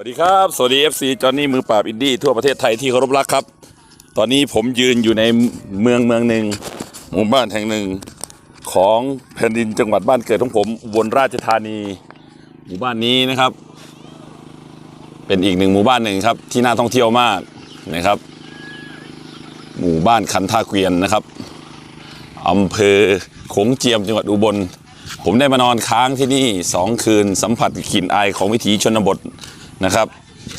สวัสดีครับ สวัสดี FC จอห์นนี่มือปราบอินดี้ทั่วประเทศไทยที่เคารพรักครับ ตอนนี้ผมยืนอยู่ในเมืองเมืองหนึ่งหมู่บ้านแห่งหนึ่งของแผ่นดินจังหวัดบ้านเกิดของผมอุบลราชธานี หมู่บ้านนี้นะครับ เป็นอีกหนึ่งหมู่บ้านหนึ่งครับ ที่น่าท่องเที่ยวมากนะครับ หมู่บ้านคันท่าเกวียนนะครับอำเภอโขงเจียมจังหวัดอุบล ผมได้มานอนค้างที่นี่สองคืนสัมผัสกลิ่นอายของวิถีชนบท นะครับ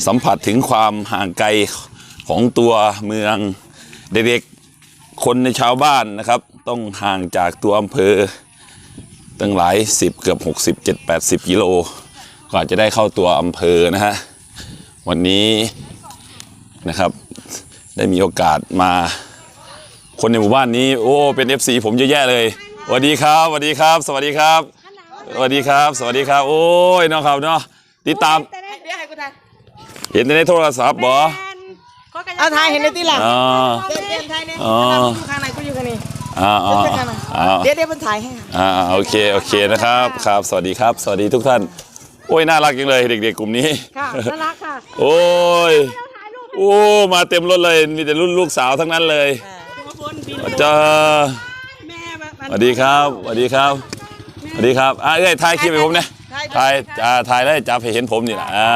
สัมผัสถึงความห่างไกลของตัวเมืองเด็กๆคนในชาวบ้านนะครับ ต้องห่างจากตัวอำเภอตั้งหลายสิบเกือบ 60 7 80กิโลกว่าจะได้เข้าตัวอำเภอนะฮะวันนี้นะครับได้มีโอกาสมา คนในหมู่บ้านนี้ โอ้เป็น FC ผมเยอะแยะเลยสวัสดีครับสวัสดีครับ สวัสดีครับสวัสดีครับ สวัสดีครับ โอ้ยเน้องครับเนาะติดตาม กูถ่ายเห็นในโทรศัพท์บ่เอาถ่ายเห็นในที่หลังอ๋อเดี๋ยวเดี๋ยวถ่ายเนี่ยอ๋อกูอยู่ข้างในกูอยู่ข้างนี้อ่าอ่าเดี๋ยวข้างในอ่าเดี๋ยวเดี๋ยวมันถ่ายให้อ่าโอเคโอเคนะครับครับสวัสดีครับ สวัสดีทุกท่าน โอ้ยน่ารักจังเลยเด็กๆกลุ่มนี้ค่ะน่ารักค่ะโอ้ยโอ้มาเต็มรถเลยมีแต่รุ่นลูกสาวทั้งนั้นเลยจ้าแม่มาสวัสดีครับสวัสดีครับสวัสดีครับอ่าเอ้ยถ่ายคลิปให้ผมนะ ถ่ายอ่าถ่ายได้จับให้เห็นผมนี่นะอ่า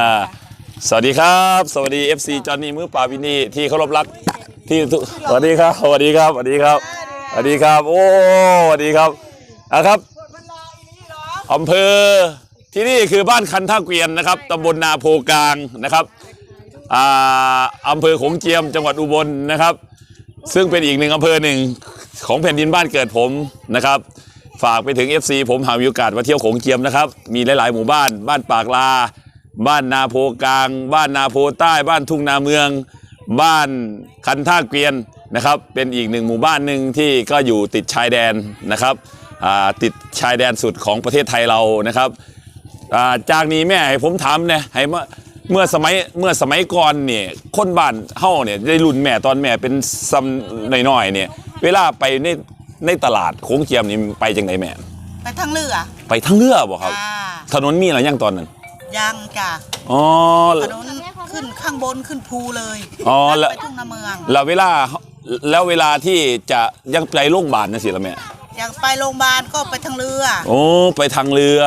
สวัสดีครับ สวัสดี FC จอห์นนี่มือปราบวินนี่ที่เคารพรักที่ทุกสวัสดีครับสวัสดีครับสวัสดีครับสวัสดีครับ โอ้สวัสดีครับอะครับอำเภอที่นี่คือบ้านคันท่าเกวียนนะครับตำบลนาโพกลางนะครับอ่าอำเภอโขงเจียมจังหวัดอุบลนะครับ ซึ่งเป็นอีกหนึ่งอำเภอหนึ่งของแผ่นดินบ้านเกิดผมนะครับ ฝากไปถึง FC ผมหามีโอกาสมาเที่ยวโขงเจียมนะครับ มีหลาย ๆ หมู่บ้าน บ้านปากลา บ้านนาโพกลาง บ้านนาโพใต้ บ้านทุ่งนาเมือง บ้านคันท่าเกวียนนะครับ เป็นอีกหนึ่งหมู่บ้านหนึ่งที่ก็อยู่ติดชายแดนนะครับติดชายแดนสุดของประเทศไทยเรานะครับาจากนี้แม่ให้ผมถามเนี่ยให้เมื่อเมื่อสมัยเมื่อสมัยก่อนเนี่ยคนบ้านเฮาเนี่ยได้รุ่นแม่ตอนแม่เป็นซ้ำน้อยๆเนี่ยเวลาไปใน ในตลาดโค้งเจียมนี่ไปจังไหนแม่ ไปทางเรือไปทางเรือบ่ครับ จ้าถนนมีอะไรยังตอนนั้นยังจ้ะอ๋อ ถนนขึ้นข้างบนขึ้นภูเลยอ๋อแล้ว ไปทุ่งนาเมืองแล้วเวลาแล้วเวลาที่จะยังไปโรงพยาบาลนะสิละแม่ยังไปโรงพยาบาลก็ไปทางเรือ โอ้ไปทางเรือ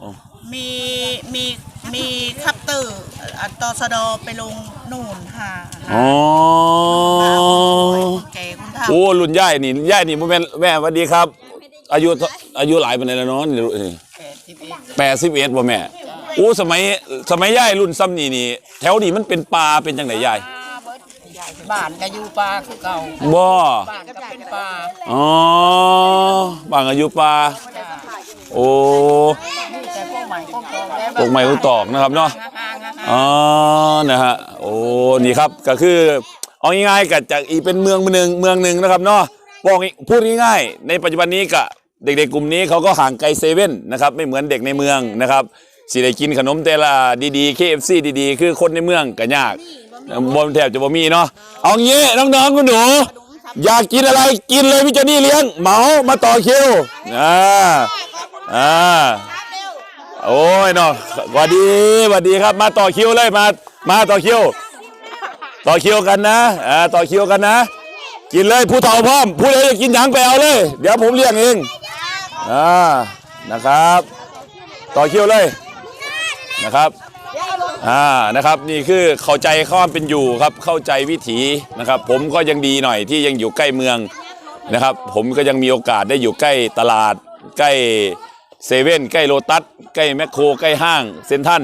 อ๋อมีมี มีคัปเตอร์อะตสดไปลงนู่นหาหาอ๋อแก่คุณท่าโอ้รุ่นย่ายนี่ย่ายนี่บ่แม่นแม่สวัสดีครับ อายุเท่าอายุหลายปานใดแล้วเนาะนี่นี่แปดสิบเอ็ดแปดสิบเอ็ดบ่แม่โอ้สมัยสมัยย่ายรุ่นซ้ำนี่นี่แถวนี้มันเป็นป่าเป็นจังไดย่ายบ้านก็อยู่ป่าคือเก่าบ่บ้านก็เป็นป่าอ๋อบางอายุป่า โอ้พวกใหม่พวกโตแล้วพวกไม้พวกตอกนะครับเนาะอ๋อนะฮะโอ้นี่ครับก็คือเอาง่ายๆกับจากอีเป็นเมืองหนึ่งเมืองหนึ่งนะครับเนาะบอกพูดง่ายๆในปัจจุบันนี้ก็เด็กๆกลุ่มนี้เขาก็ห่างไกลเซเว่นนะครับไม่เหมือนเด็กในเมืองนะครับสิได้กินขนมแต่ละดีๆ KFC ดีๆ คือคนในเมืองก็ยากบนแทบจะบ่มีเนาะเอางี้น้องๆคุณหนูอยากกินอะไรกินเลยพี่เจนี่เลี้ยงเหมามาต่อคิวอ่า อ่าโอ้ยเนาะสวัสดีสวัสดีครับ มาต่อคิวเลยมา มาต่อคิว ต่อคิวกันนะอ่าต่อคิวกันนะ กินเลยผู้เฒ่าพร้อม ผู้ใดจะกินหยังไปเอาเลย เดี๋ยวผมเลี้ยงเองอ่านะครับ ต่อคิวเลยนะครับอ่านะครับนี่คือเข้าใจความเป็นอยู่ครับเข้าใจวิถีนะครับ ผมก็ยังดีหน่อยที่ยังอยู่ใกล้เมืองนะครับ ผมก็ยังมีโอกาสได้อยู่ใกล้ตลาดใกล้ เซเว่นใกล้โลตัสใกล้แมคโครใกล้ห้างเซ็นทัล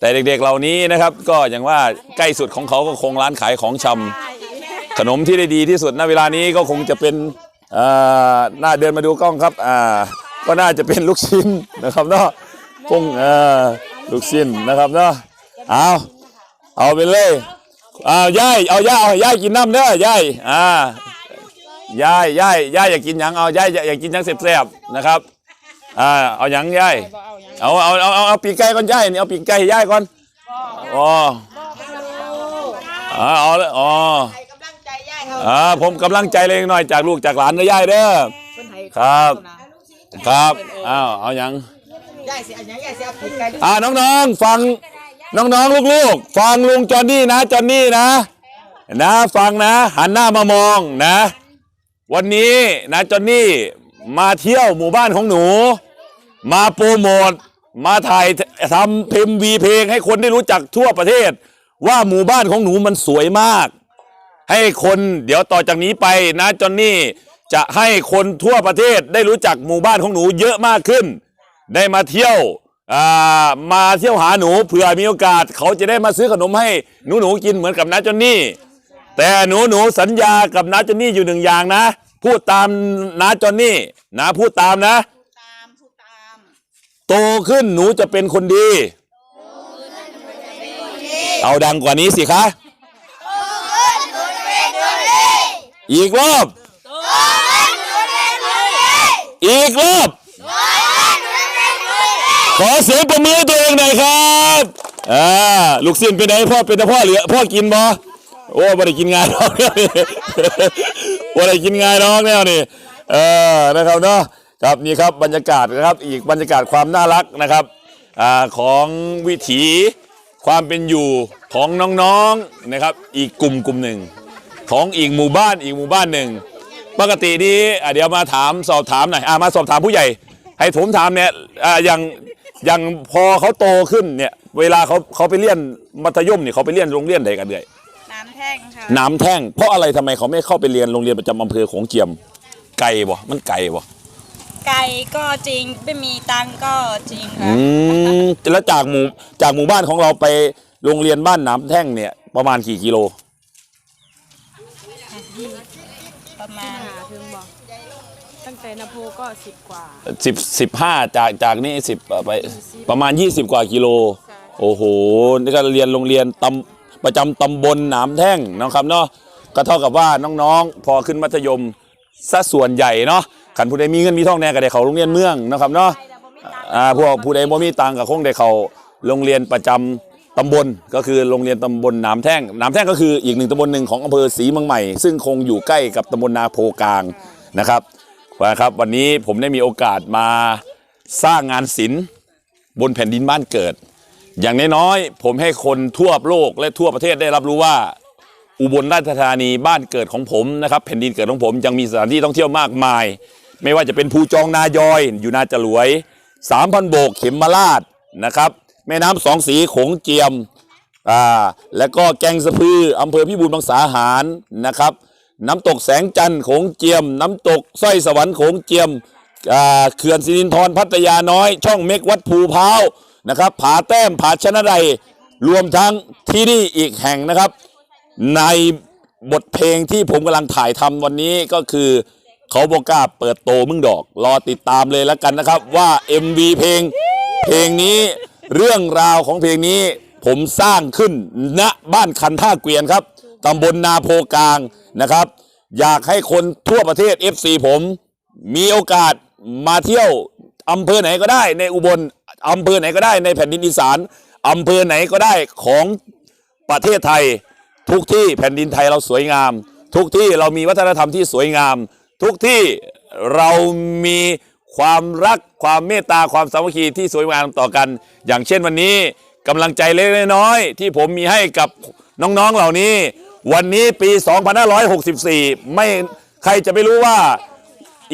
แต่เด็กๆเหล่านี้นะครับ ก็อย่างว่าใกล้สุดของเขาก็คงร้านขายของชำขนมที่ได้ดีที่สุดณเวลานี้ก็คงจะเป็นอ่อหน้าเดินมาดูกล้องครับอ่าก็น่าจะเป็นลูกชิ้นนะครับเนาะคงอ่อลูกชิ้นนะครับเนาะเอาเอาไปเลยเอาย่ายเอาย่าเอาย่ายกินน้ำเด้อย่ายอ่าย่ายย่ายย่ายอยากกินยังเอาย่ายอยากกินยังแซ่บๆนะครับ อ่าเอาหยังย่ายเอาเอาเอาเอาเอาปีกไก่ก่อนย่ายนี่เอาปีกไก่ให้ย่ายก่อนอ๋ออ่าเอาเลยอ๋อให้กำลังใจย่ายเขาอ่าผมกำลังใจเล็กน้อยจากลูกจากหลานนะย่ายเด้อ เพิ่นให้ครับ ครับอ้าวเอาหยัง ย่ายสิอันยังย่ายสิเอาผิดกันอ่าน้องๆฟังน้องๆลูกๆฟังลุงจอนนี่นะจอนนี่นะ นะฟังนะ หันหน้ามามองนะ วันนี้นะจอนนี่มาเที่ยวหมู่บ้านของหนู มาโปรโมทมาถ่ายทำเพลงวีเพลงให้คนได้รู้จักทั่วประเทศ ว่าหมู่บ้านของหนูมันสวยมาก ให้คนเดี๋ยวต่อจากนี้ไปนะจอนนี่จะให้คนทั่วประเทศได้รู้จักหมู่บ้านของหนูเยอะมากขึ้น ได้มาเที่ยวมาเที่ยวหาหนูเผื่อมีโอกาส เขาจะได้มาซื้อขนมให้หนูหนูๆกินเหมือนกับน้าจอนนี่ แต่หนูหนูๆสัญญากับน้าจอนนี่อยู่หนึ่งอย่างนะ พูดตามน้าจอนนี่นะพูดตามนะ โตขึ้นหนูจะเป็นคนดี เอาดังกว่านี้สิคะอีกรอบอีกรอบขอเสียงประมือตัวเองหน่อยครับอ่าลูกศิษย์เป็นไงพ่อเป็นแต่พ่อเหลือพ่อกินบ่โอ้บ่ได้กินงานน้องเนี่ยบ่ได้กินงานน้องแนวนี่เออนะครับเนาะ ครับนี่ครับบรรยากาศนะครับอีกบรรยากาศความน่ารักนะครับอ่าของวิถีความเป็นอยู่ของน้องๆนะครับ อีกกลุ่มกลุ่มหนึ่ง ของอีกหมู่บ้านอีกหมู่บ้านหนึ่ง ปกตินี้อะเดี๋ยวมาถามสอบถามหน่อยอะมาสอบถามผู้ใหญ่ ให้ผมถามเนี่ยอะอย่างอย่างพอเขาโตขึ้นเนี่ยเวลาเขาเขาไปเรียนมัธยมเนี่ยเขาไปเรียนโรงเรียนใดกันเลยน้ำแท่งค่ะน้ำแท่งเพราะอะไรทำไมเขาไม่เข้าไปเรียนโรงเรียนประจำอำเภอของเจียมไกลบ่มันไกลบ่ ไก่ก็จริงไม่มีตังค์ก็จริงอืค่ะมแล้วจากหมู่จากหมู่บ้านของเราไปโรงเรียนบ้านน้ำแท่งเนี่ยประมาณกี่กิโล ประมาณ หาถึงบอกตั้งแต่นาโพก็สิบกว่า สิบสิบห้าจากจากนี่สิบไปประมาณยี่สิบกว่ากิโล โอ้โห นี่ก็เรียนโรงเรียนตำประจำตำบลหนามแท่งนะครับเนาะก็เท่ากับว่าน้องๆ พอขึ้นมัธยมซะส่วนใหญ่เนาะ ขันผู้ใดมีเงินมีทองแน่ก็ได้เขาโรงเรียนเมืองนะครับเนาะอ่าพวกผู้ใดบ่มีตังก็คงได้เขาโรงเรียนประจำตำบลก็คือโรงเรียนตำบลหนามแท่งหนามแท่งก็คืออีกหนึ่งตำบลหนึ่งของอำเภอศรีเมืองใหม่ ซึ่งคงอยู่ใกล้กับตำบลนาโพกลางนะครับนะครับ วันนี้ผมได้มีโอกาสมาสร้างงานศิลป์บนแผ่นดินบ้านเกิด อย่างน้อยๆผมให้คนทั่วโลกและทั่วประเทศได้รับรู้ว่าอุบลราชธานีบ้านเกิดของผมนะครับแผ่นดินเกิดของผมยังมีสถานที่ท่องเที่ยวมากมาย ไม่ว่าจะเป็นภูจองนายอย อยู่นาจรวยสามพันโบกเข็มมาลาดนะครับ แม่น้ำสองสีโขงเจียมอ่าแล้วก็แกงสะพืออำเภอพิบูลบางสาหารนะครับ น้ำตกแสงจันทร์โขงเจียม น้ำตกสร้อยสวรรค์โขงเจียมอ่าเขื่อนสิรินธรพัทยาน้อย ช่องเม็กวัดภูพร้าวนะครับ ผาแต้มผาชนะใดรวมทั้งที่นี่อีกแห่งนะครับ ในบทเพลงที่ผมกำลังถ่ายทำวันนี้ก็คือ เขาบอกกล้าเปิดโตมึงดอก รอติดตามเลยแล้วกันนะครับ ว่า MV เพลง เพลงนี้เรื่องราวของเพลงนี้ ผมสร้างขึ้นณบ้านคันท่าเกวียนครับตำบลนาโพกลางนะครับ อยากให้คนทั่วประเทศ FC ผม มีโอกาสมาเที่ยวอำเภอไหนก็ได้ ในอุบลอำเภอไหนก็ได้ในแผ่นดินอีสานอำเภอไหนก็ได้ของประเทศไทย ทุกที่แผ่นดินไทยเราสวยงาม ทุกที่เรามีวัฒนธรรมที่สวยงาม ทุกที่เรามีความรักความเมตตาความสามัคคีที่สวยงามต่อกัน อย่างเช่นวันนี้กำลังใจเล็กน้อยที่ผมมีให้กับน้องๆเหล่านี้ วันนี้ปี 2564 ไม่ใครจะไม่รู้ว่า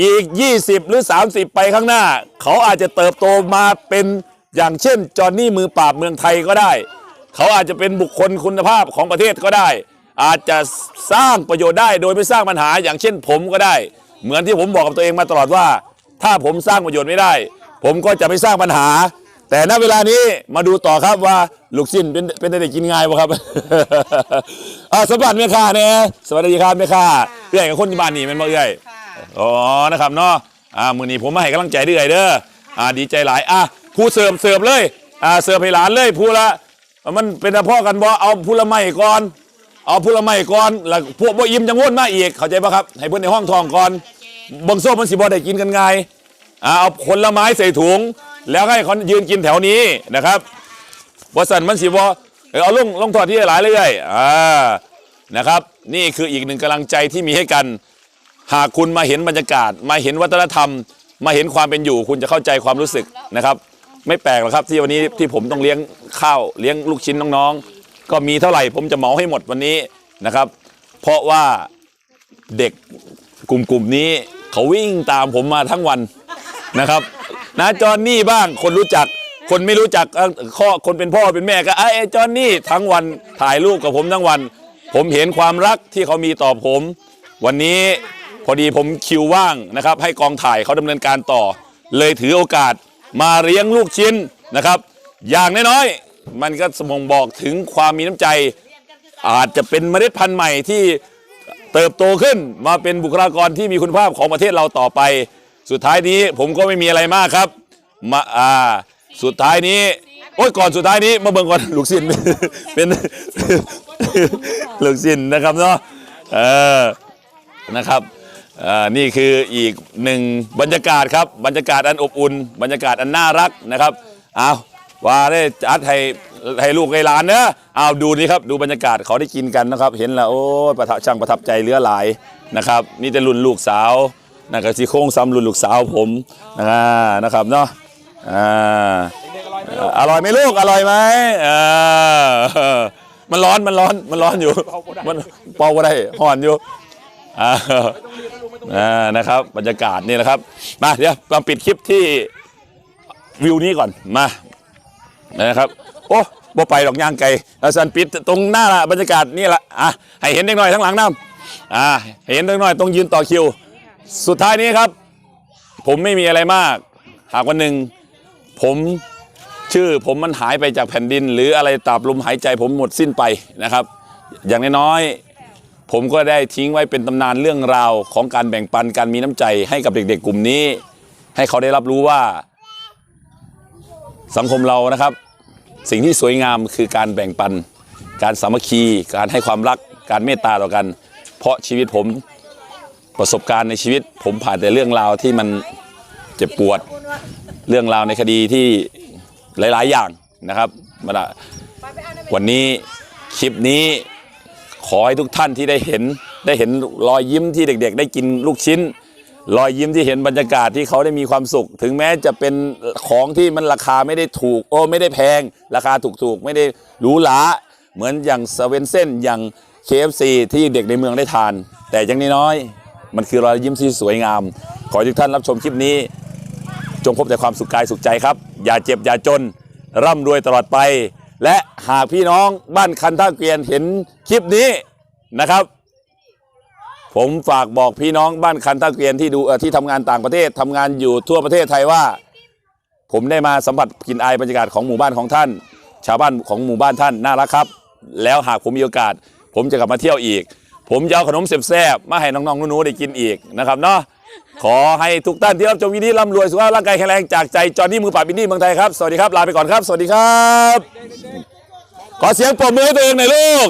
อีก 20 หรือ 30 ไปข้างหน้า เขาอาจจะเติบโตมาเป็นอย่างเช่นจอห์นนี่มือปราบเมืองไทยก็ได้ เขาอาจจะเป็นบุคคลคุณภาพของประเทศก็ได้ อาจจะสร้างประโยชน์ได้โดยไม่สร้างปัญหาอย่างเช่นผมก็ได้ เหมือนที่ผมบอกกับตัวเองมาตลอดว่า ถ้าผมสร้างประโยชน์ไม่ได้ ผมก็จะไม่สร้างปัญหา แต่ณเวลานี้มาดูต่อครับว่าลูกชิ้นเป็นเป็นได้กินง่ายป่ะครับ อ่าสมบัติแม่ค้าเนี่ยสวัสดีครับแม่ค้าเอื้อยกับคนที่บ้านนี่แมันบ่เอื้อยอ๋อนะครับเนาะอ่ามือนี้ผมมาให้กำลังใจเรื่อยเด้ออ่าดีใจหลายอะผู้เสิร์ฟเสิร์ฟเลยอ่าเสิร์ฟให้หลานเลยผู้ละมันเป็นพ่อกันบ่เอาผู้ละไม่ก่อน เอาผู้ละไม่ก่อนแล้วพวกบ่อิ่มจังวนมาอีกเข้าใจปะครับ ให้เพื่อนในห้องทองก่อนบังโซ่มันสิบ่ได้กินกันไงอ่าเอาผลไม้ใส่ถุง แล้วให้เขายืนกินแถวนี้นะครับบสันมันสิบ่เออเอาลงลงทอดที่หลายเรื่อยๆอ่านะครับ นี่คืออีกหนึ่งกำลังใจที่มีให้กัน หากคุณมาเห็นบรรยากาศ มาเห็นวัฒนธรรม มาเห็นความเป็นอยู่ คุณจะเข้าใจความรู้สึกนะครับ ไม่แปลกหรอกครับที่วันนี้ที่ผมต้องเลี้ยงข้าวเลี้ยงลูกชิ้นน้องๆ ก็มีเท่าไหร่ผมจะเหมาให้หมดวันนี้นะครับ เพราะว่าเด็กกลุ่มๆนี้เขาวิ่งตามผมมาทั้งวันนะครับนะจอนนี่บ้างคนรู้จัก คนไม่รู้จักข้อคนเป็นพ่อเป็นแม่ก็ไอ้ยไอ้จอนนี่ทั้งวันถ่ายรูปกับผมทั้งวัน ผมเห็นความรักที่เขามีต่อผม วันนี้พอดีผมคิวว่างนะครับ ให้กองถ่ายเขาดำเนินการต่อ เลยถือโอกาสมาเลี้ยงลูกชิ้นนะครับ อย่างน้อย มันก็สมองบอกถึงความมีน้ำใจ อาจจะเป็นเมล็ดพันธุ์ใหม่ที่เติบโตขึ้นมาเป็นบุคลากรที่มีคุณภาพของประเทศเราต่อไป สุดท้ายนี้ผมก็ไม่มีอะไรมากครับมาอ่าสุดท้ายนี้ โอ้ยก่อนสุดท้ายนี้มาเบิ่งก่อนลูกศิษย์เป็นลูกศิษย์นะครับเนาะเออนะครับนี่คืออีกหนึ่งบรรยากาศครับ บรรยากาศอันอบอุ่น บรรยากาศอันน่ารักนะครับเอา ว่าได้จัดให้ให้ลูกให้หลานเนอะเอาดูนี่ครับดูบรรยากาศเขาได้กินกันนะครับ เห็นแล้วโอ้ยประทับช่างประทับใจเหลือหลายนะครับนี่แต่รุ่นลูกสาวนะครับซี่โครงซ้ำรุ่นลูกสาวผมนะนะครับเนาะอ่าอร่อยไหมลูกอร่อยไหมเออมันร้อนมันร้อนมันร้อนอยู่มันเป่าก็ได้ห่อนอยู่อ่านะครับ บรรยากาศนี่นะครับมาเดี๋ยวมาปิดคลิปที่วิวนี้ก่อนมา นะครับ โอ้บ่ไปดอกย่างไก่แล้วสันปิดตรงหน้าละบรรยากาศนี่ละอะให้เห็นเด็กน่อยทั้งหลังน้ำอ่าเห็นเด็กน่อยต้องยืนต่อคิว สุดท้ายนี้ครับ ผมไม่มีอะไรมาก หากวันหนึ่งผมชื่อผมมันหายไปจากแผ่นดิน หรืออะไรตาบลมหายใจผมหมดสิ้นไปนะครับ อย่างน้อยๆผมก็ได้ทิ้งไว้เป็นตำนานเรื่องราวของการแบ่งปันการมีน้ำใจให้กับเด็กๆกลุ่มนี้ ให้เขาได้รับรู้ว่า สังคมเรานะครับ สิ่งที่สวยงามคือการแบ่งปัน การสามัคคี การให้ความรัก การเมตตาต่อกัน เพราะชีวิตผมประสบการณ์ในชีวิต ผมผ่านแต่เรื่องราวที่มันเจ็บปวด เรื่องราวในคดีที่หลาย ๆ อย่างนะครับมันอะวันนี้คลิปนี้ขอให้ทุกท่านที่ได้เห็นได้เห็นรอยยิ้มที่เด็ก ๆ ได้กินลูกชิ้น รอยยิ้มที่เห็นบรรยากาศที่เขาได้มีความสุข ถึงแม้จะเป็นของที่มันราคาไม่ได้ถูก โอ้ไม่ได้แพง ราคาถูกๆ ไม่ได้หรูหราเหมือนอย่างเซเว่นเส้นอย่าง KFC ที่เด็กในเมืองได้ทาน แต่อย่างน้อยๆมันคือรอยยิ้มที่สวยงาม ขอทุกท่านรับชมคลิปนี้ จงพบแต่ความสุขกายสุขใจครับ อย่าเจ็บอย่าจน ร่ำรวยตลอดไป และหากพี่น้องบ้านคันท่าเกวียนเห็นคลิปนี้นะครับ ผมฝากบอกพี่น้องบ้านคันท่าเกวียนที่ดูที่ทำงานต่างประเทศทำงานอยู่ทั่วประเทศไทยว่า ผมได้มาสัมผัสกลิ่นอายบรรยากาศของหมู่บ้านของท่าน ชาวบ้านของหมู่บ้านท่านน่ารักครับ แล้วหากผมมีโอกาส ผมจะกลับมาเที่ยวอีก ผมจะเอาขนมแซ่บๆมาให้น้องๆหนูๆได้กินอีกนะครับเนาะขอให้ทุกท่านที่รับชมวิดีโอร่ำรวยสุขภาพร่างกายแข็งแรงจากใจจอห์นนี่มือปราบอินดี้เมืองไทยครับสวัสดีครับลาไปก่อนครับ สวัสดีครับ ขอเสียงปรบมือให้ตัวเองหน่อยลูก